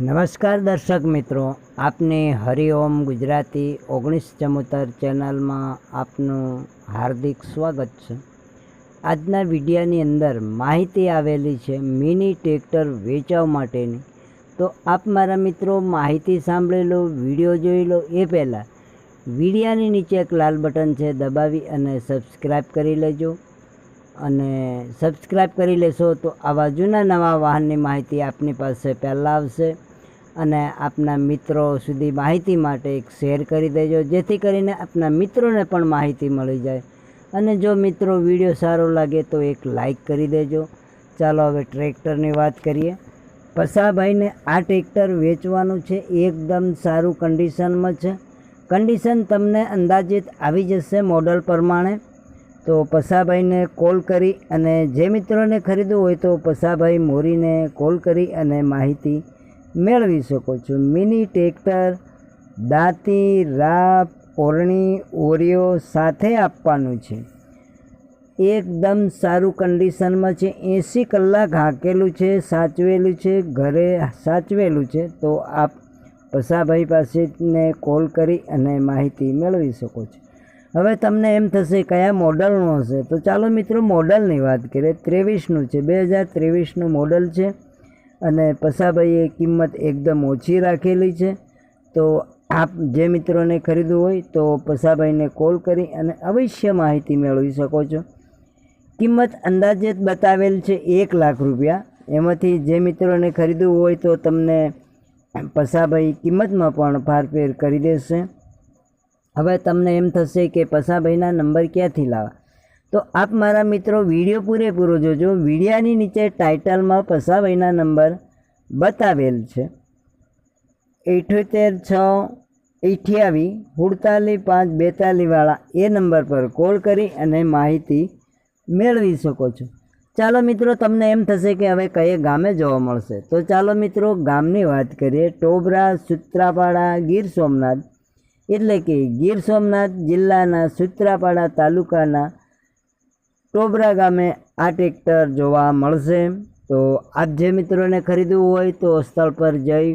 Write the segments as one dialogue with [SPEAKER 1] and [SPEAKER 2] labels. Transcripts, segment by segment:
[SPEAKER 1] નમસ્કાર દર્શક મિત્રો, આપની હરિઓમ ગુજરાતી ઓગણીસ ચમોતર ચેનલમાં આપનું હાર્દિક સ્વાગત છે. આજના વિડીયાની અંદર માહિતી આવેલી છે મિની ટ્રેક્ટર વેચવા માટેની. તો આપ મારા મિત્રો માહિતી સાંભળી લો, વીડિયો જોઈ લો, એ પહેલાં વિડીયાની નીચે એક લાલ બટન છે દબાવી અને સબસ્ક્રાઈબ કરી લેજો. અને સબસ્ક્રાઈબ કરી લેશો તો આવા જૂના નવા વાહનની માહિતી આપની પાસે પહેલાં આવશે. અને આપના મિત્રો સુધી માહિતી માટે એક શેર કરી દેજો, જેથી કરીને આપના મિત્રોને પણ માહિતી મળી જાય. અને જો મિત્રો વીડિયો સારો લાગે તો એક લાઈક કરી દેજો. ચાલો હવે ટ્રેક્ટરની વાત કરીએ. પસાભાઈને આ ટ્રેક્ટર વેચવાનું છે, એકદમ સારું કન્ડિશનમાં છે. કન્ડિશન તમને અંદાજિત આવી જશે મોડલ પ્રમાણે. તો પસાભાઈને કોલ કરી અને જે મિત્રોને ખરીદવું હોય તો પસાભાઈ મોરીને કોલ કરી અને માહિતી મેળવી શકો છો. મિની ટ્રેક્ટર, દાંતી, રાપ, ઓરણી, ઓરિયો સાથે આપવાનું છે. એકદમ સારું કન્ડિશનમાં છે. એંસી કલાક હાંકેલું છે, સાચવેલું છે, ઘરે સાચવેલું છે. તો આપ પસાભાઈ પાસેને કોલ કરી અને માહિતી મેળવી શકો છો. હવે તમને એમ થશે કયા મોડલનું હશે? તો ચાલો મિત્રો મોડલની વાત કરીએ. ત્રેવીસનું છે. બે હજાર ત્રેવીસનું મોડલ છે અને પસાભાઈએ કિંમત એકદમ ઓછી રાખેલી છે. તો આપ જે મિત્રોને ખરીદવું હોય તો પસાભાઈને કોલ કરી અને અવશ્ય માહિતી મેળવી શકો છો. કિંમત અંદાજે બતાવેલ છે એક લાખ રૂપિયા. એમાંથી જે મિત્રોને ખરીદવું હોય તો તમને પસાભાઈ કિંમતમાં પણ ફારફેર કરી દેશે. હવે તમને એમ થશે કે પસાભાઈના નંબર ક્યાંથી લાવવા તો આપ મારા મિત્રો વીડિયો પૂરેપૂરો જોજો. વિડીયાની નીચે ટાઇટલમાં પસાભાઈના નંબર બતાવેલ છે. ઇઠ્યોતેર છ અઠ્યાવીસ સુડતાલીસ પાંચ બેતાલીસવાળા એ નંબર પર કોલ કરી અને માહિતી મેળવી શકો છો. ચાલો મિત્રો, તમને એમ થશે કે હવે કયે ગામે જોવા મળશે? તો ચાલો મિત્રો, ગામની વાત કરીએ. ટોબરા, સુત્રાપાડા, ગીર સોમનાથ. એટલે કે ગીર સોમનાથ જિલ્લાના સુત્રાપાડા તાલુકાના ટોબરા ગામે આ ટ્રેક્ટર જોવા મળશે. તો આપ જે મિત્રોને ખરીદવું હોય તો સ્થળ પર જઈ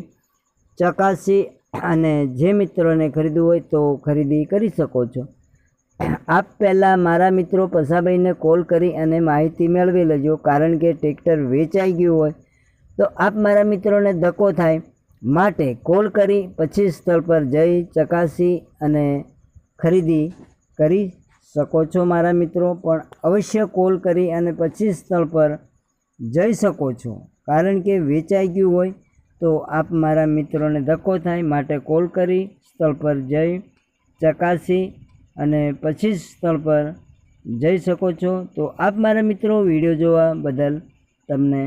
[SPEAKER 1] ચકાસી અને જે મિત્રોને ખરીદવું હોય તો ખરીદી કરી શકો છો. આપ પહેલાં મારા મિત્રો પસાભાઈને કોલ કરી અને માહિતી મેળવી લેજો. કારણ કે ટ્રેક્ટર વેચાઈ ગયું હોય તો આપ મારા મિત્રોને ધક્કો થાય માટે કોલ કરી, પછી સ્થળ પર જઈ, ચકાસી અને ખરીદી કરી શકો છો મારા મિત્રો. પણ અવશ્ય કોલ કરી અને પછી સ્થળ પર જઈ શકો છો. કારણ કે વેચાઈ ગયું હોય તો આપ મારા મિત્રોને ધક્કો થાય. માટે કોલ કરી, સ્થળ પર જઈ, ચકાસી અને પછી સ્થળ પર જઈ શકો છો. તો આપ મારા મિત્રો વીડિયો જોવા બદલ તમને